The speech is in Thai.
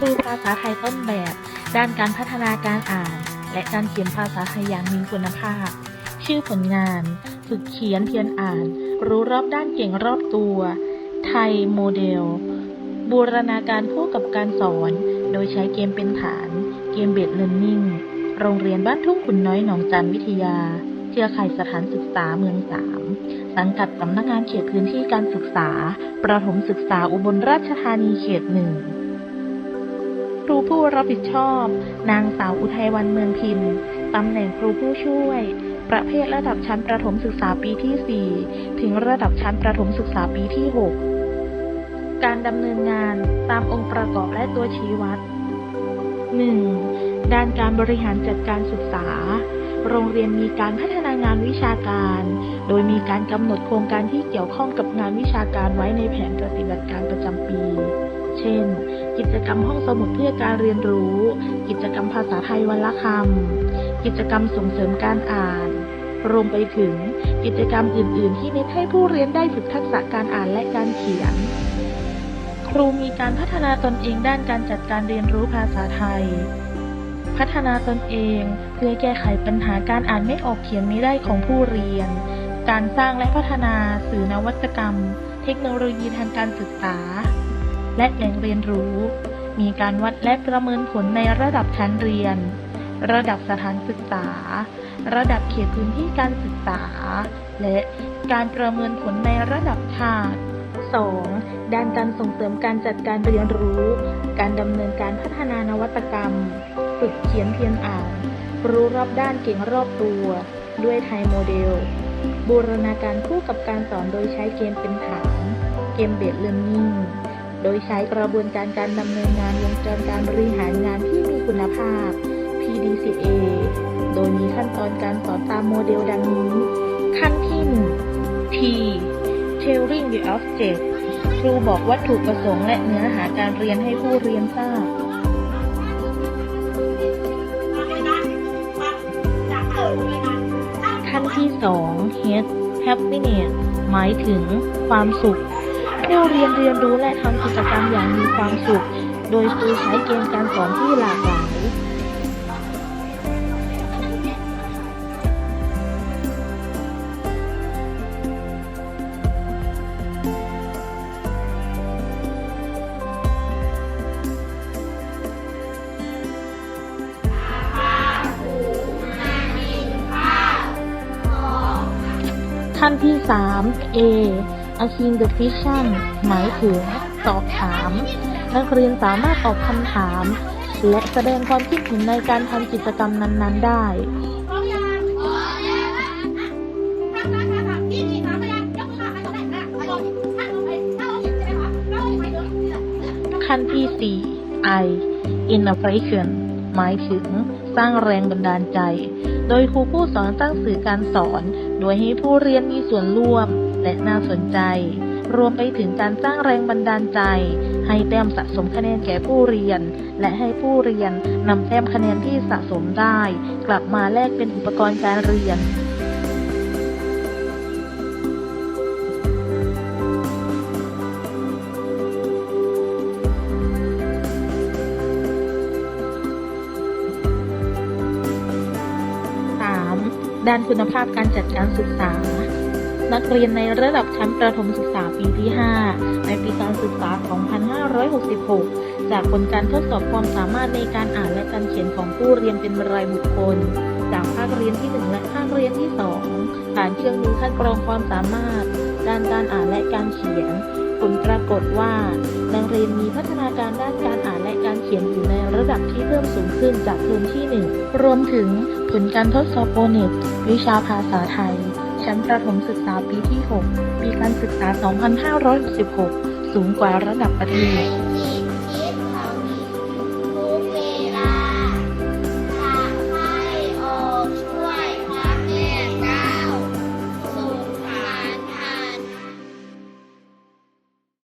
ครูภาษาไทยต้นแบบ ด้านการพัฒนาการอ่าน และการเขียนภาษาไทยอย่างมีคุณภาพ ชื่อผลงาน ฝึกเขียนเพียนอ่าน รู้รอบด้านเก่งรอบตัว ไทยโมเดล บูรณาการคู่กับการสอน โดยใช้เกมเป็นฐาน เกมเบดเล a ร์นิ่ง โรงเรียนบ้านทุ่งขุนน้อยหนองจันวิทยาเครือข่ายสถานศึกษาเมืองสาม สังกัดสำนักงานเขตพื้นที่การศึกษา ประถมศึกษาอุบลราชธานีเขตหนึ่ง รูผู้รับผิดชอบ นางสาวอุทัยวันเมืองพิมพ์ตำแหน่งครูผู้ช่วย ประเภทระดับชั้นประถมศึกษาปีที่ 4 ถึงระดับชั้นประถมศึกษาปีที่ 6 การดำเนินงานตามองค์ประกอบและตัวชี้วัด 1. ด้านการบริหารจัดการศึกษา โรงเรียนมีการพัฒนางานวิชาการ โดยมีการกำหนดโครงการที่เกี่ยวข้องกับงานวิชาการไว้ในแผนปฏิบัติการประจำปี เช่น กิจกรรมห้องสมุดเพื่อการเรียนรู้ กิจกรรมภาษาไทยวันละคำ กิจกรรมส่งเสริมการอ่าน รวมไปถึงกิจกรรมอื่น ๆ ที่เน้นให้ผู้เรียนได้ฝึกทักษะการอ่านและการเขียน ครูมีการพัฒนาตนเองด้านการจัดการเรียนรู้ภาษาไทย พัฒนาตนเองเพื่อแก้ไขปัญหาการอ่านไม่ออกเขียนไม่ได้ของผู้เรียน การสร้างและพัฒนาสื่อนวัตกรรม เทคโนโลยีทางการศึกษา และแหล่งเรียนรู้ มีการวัดและประเมินผลในระดับชั้นเรียน ระดับสถานศึกษา ระดับเขตพื้นที่การศึกษา และการประเมินผลในระดับชาติ 2. ด้านการส่งเสริมการจัดการเรียนรู้ การดำเนินการพัฒนานวัตกรรม ฝึกเขียนเพียนอ่าน รู้รอบด้านเก่งรอบตัว ด้วยไทยโมเดล บูรณาการคู่กับการสอนโดยใช้เกมเป็นฐาน เกมเบดเล a ร์นิ่ง โดยใช้กระบวนการการดำเนินงานวงจรการบริหารงานที่มีคุณภาพ PDCA โดยมีขั้นตอนการสอนตามโมเดลดังนี้ ขั้นที่ 1 T Telling the object ครูบอกวัตถุประสงค์และเนื้อหาการเรียนให้ผู้เรียนทราบ ขั้นที่ 2 Head Happiness หมายถึงความสุข ผู้เรียนเรียนรู้และทำกิจกรรมอย่างมีความสุข โดยครูใช้เกมการสอนที่หลากหลายขั้นที่ 3 A asking the question หมายถึง สอบถาม นักเรียนสามารถตอบคำถาม และแสดงความคิดเห็นในการทำกิจกรรมนั้น ๆ ได้ขั้นที่ 4 I innovation หมายถึงสร้างแรงบันดาลใจ โดยครูผู้สอนตั้งสื่อการสอน โดยให้ผู้เรียนมีส่วนร่วม และน่าสนใจ รวมไปถึงการสร้างแรงบันดาลใจ ให้แต้มสะสมคะแนนแก่ผู้เรียน และให้ผู้เรียนนำแต้มคะแนนที่สะสมได้ กลับมาแลกเป็นอุปกรณ์การเรียนด้านคุณภาพการจัดการศึกษา นักเรียนในระดับชั้นประถมศึกษาปีที่ 5 ในปีการศึกษา 2566 จากผลการทดสอบความสามารถในการอ่านและการเขียนของผู้เรียนเป็นรายบุคคล จากภาคเรียนที่ 1 และภาคเรียนที่ 2 ผ่านเครื่องมือคัดกรองความสามารถ ด้านการอ่านและการเขียน ผลปรากฏว่า นักเรียนมีพัฒนาการด้านการอ่านและการเขียนอยู่ในระดับที่เพิ่มสูงขึ้นจากเทอมที่ 1 รวมถึงผลการทดสอบโอเน็ตวิชาภาษาไทย ชั้นประถมศึกษาปีที่ 6 ปีการศึกษา 2566 สูงกว่าระดับประเทศ